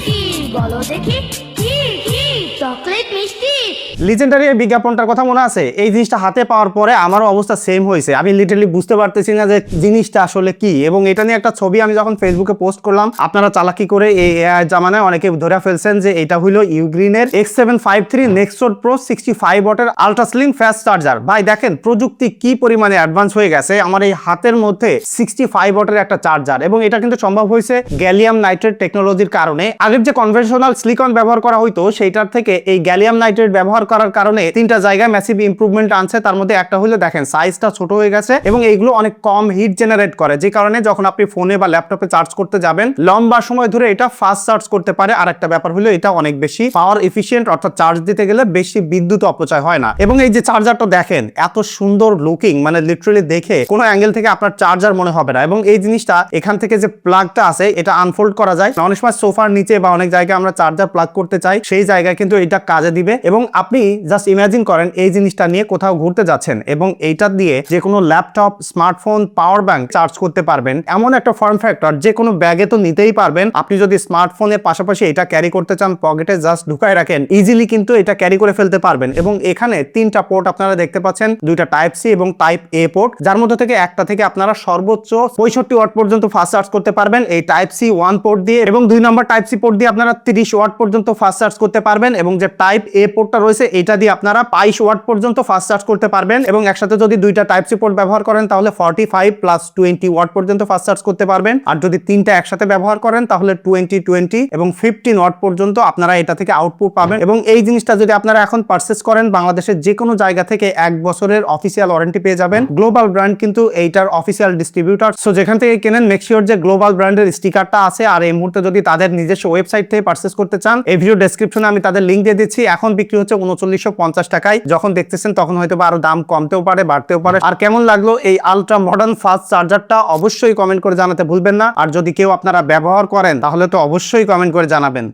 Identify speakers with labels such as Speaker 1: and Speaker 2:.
Speaker 1: কি বলো দেখি কি কি চকলেট মিষ্টি
Speaker 2: লিজেন্ডারি এই বিজ্ঞাপনটার কথা মনে আছে? এই জিনিসটা হাতে পাওয়ার পরে আমারও অবস্থা সেম হয়েছে। আমি লিটারলি বুঝতে পারতেছি না যে জিনিসটা আসলে কি এবং এটা নিয়ে একটা ছবি আমি যখন ফেসবুকে পোস্ট করলাম, আপনারা চালাকি করে এই এআই জামানায় অনেকে ধরে ফেলছেন যে এটা হলো ইউগ্রিনের X seven five three next pro sixty five ওয়াটের আলট্রাস্লিম ফাস্ট চার্জার ভাই, দেখেন প্রযুক্তি কি পরিমাণে অ্যাডভান্স হয়ে গেছে। আমার এই হাতের মধ্যে সিক্সটি ফাইভ ওয়াটের একটা চার্জার এবং এটা কিন্তু সম্ভব হয়েছে গ্যালিয়াম নাইট্রেট টেকনোলজির কারণে। আগের যে কনভেনশনাল সিলিকন ব্যবহার করা হইতো, সেইটার থেকে এই গ্যালিয়াম নাইট্রেট ব্যবহার করার কারণে তিনটা জায়গায় ম্যাসিভ ইমপ্রুভমেন্ট আনছে। তার মধ্যে একটা হলো দেখেন সাইজটা ছোট হয়ে গেছে এবং এইগুলো অনেক কম হিট জেনারেট করে, যে কারণে যখন আপনি ফোনে বা ল্যাপটপে চার্জ করতে যাবেন, লম্বা সময় ধরে এটা ফাস্ট চার্জ করতে পারে। আর একটা ব্যাপার হলো এটা অনেক বেশি পাওয়ার এফিসিয়েন্ট অর্থাৎ চার্জ দিতে গেলে বেশি বিদ্যুৎ অপচয় হয় না। এবং এই যে চার্জারটা দেখেন, এত সুন্দর লুকিং মানে লিটারালি দেখে কোনো অ্যাঙ্গেল থেকে আপনার চার্জার মনে হবে না। এবং এই জিনিসটা এখান থেকে যে প্লাগটা আছে, এটা আনফোল্ড করা যায়। অনেক সময় সোফার নিচে বা অনেক জায়গায় আমরা চার্জার প্লাগ করতে চাই, সেই জায়গায় কিন্তু এটা কাজে দিবে। এবং আপনি জাস্ট ইমাজিন করেন এই জিনিসটা নিয়ে কোথাও ঘুরতে যাচ্ছেন এবং এইটা দিয়ে যে কোনো laptop smartphone power bank charge করতে পারবেন। এমন একটা ফর্ম ফ্যাক্টর যে কোনো ব্যাগে তো নিতেই পারবেন। আপনি যদি স্মার্টফোনের পাশাপাশি এটা ক্যারি করতে চান পকেটে জাস্ট ঢুকায় রাখেন ইজিলি কিন্তু এটা ক্যারি করে ফেলতে পারবেন। এবং এখানে তিনটা পোর্ট আপনারা দেখতে পাচ্ছেন, দুইটা টাইপ সি এবং টাইপ এ পোর্ট যার মধ্যে থেকে একটা থেকে আপনারা সর্বোচ্চ পঁয়ষট্টি ওয়াট পর্যন্ত ফাস্ট চার্জ করতে পারবেন এই টাইপ সি ওয়ান পোর্ট দিয়ে এবং দুই নম্বর টাইপ সি পোর্ট দিয়ে আপনারা তিরিশ ওয়াট পর্যন্ত ফাস্ট চার্জ করতে পারবেন এবং যে টাইপ এ পোর্টটা রয়েছে এটা দিয়ে আপনারা বাইশ ওয়াট পর্যন্ত ফাস্ট চার্জ করতে পারবেন এবং একসাথে যদি দুইটা টাইপ সি পোর্ট ব্যবহার করেন, তাহলে forty five plus twenty watt পর্যন্ত ফাস্ট চার্জ করতে পারবেন। আর যদি তিনটা একসাথে ব্যবহার করেন, তাহলে টোয়েন্টি টোয়েন্টি এবং ফিফটিন ওয়াট পর্যন্ত আপনারা এটা থেকে আউটপুট পাবেন। এবং এই জিনিসটা যদি আপনারা এখন পারচেস করেন, বাংলাদেশের যে কোনো জায়গা থেকে এক বছরের অফিসিয়াল ওয়ারেন্টি পেয়ে যাবেন। গ্লোবাল ব্র্যান্ড কিন্তু এইটার অফিসিয়াল ডিস্ট্রিবিউটার সো যেখান থেকে কেনেন মেক শিওর যে গ্লোবাল ব্র্যান্ডের স্টিকারটা আছে। আর এই মুহূর্তে যদি তাদের নিজস্ব ওয়েবসাইট থেকে পারচেস করতে চান, এই ভিডিও ডেসক্রিপশনে আমি তাদের লিঙ্ক দিয়ে দিচ্ছি। এখন বিক্রি হচ্ছে উনচল্লিশশো পঞ্চাশ টাকায় যখন দেখতেছেন তখন হয়তো আরও দাম কমতেও পারে, বাড়তেও পারে। আর কেমন লাগল এই আলট্রা মডার্ন ফাস্ট চার্জারটা অবশ্যই কমেন্ট করে জানাতে ভুলবেন না। আর যদি কেউ আপনারা ব্যবহার করেন তাহলে তো অবশ্যই কমেন্ট করে জানাবেন।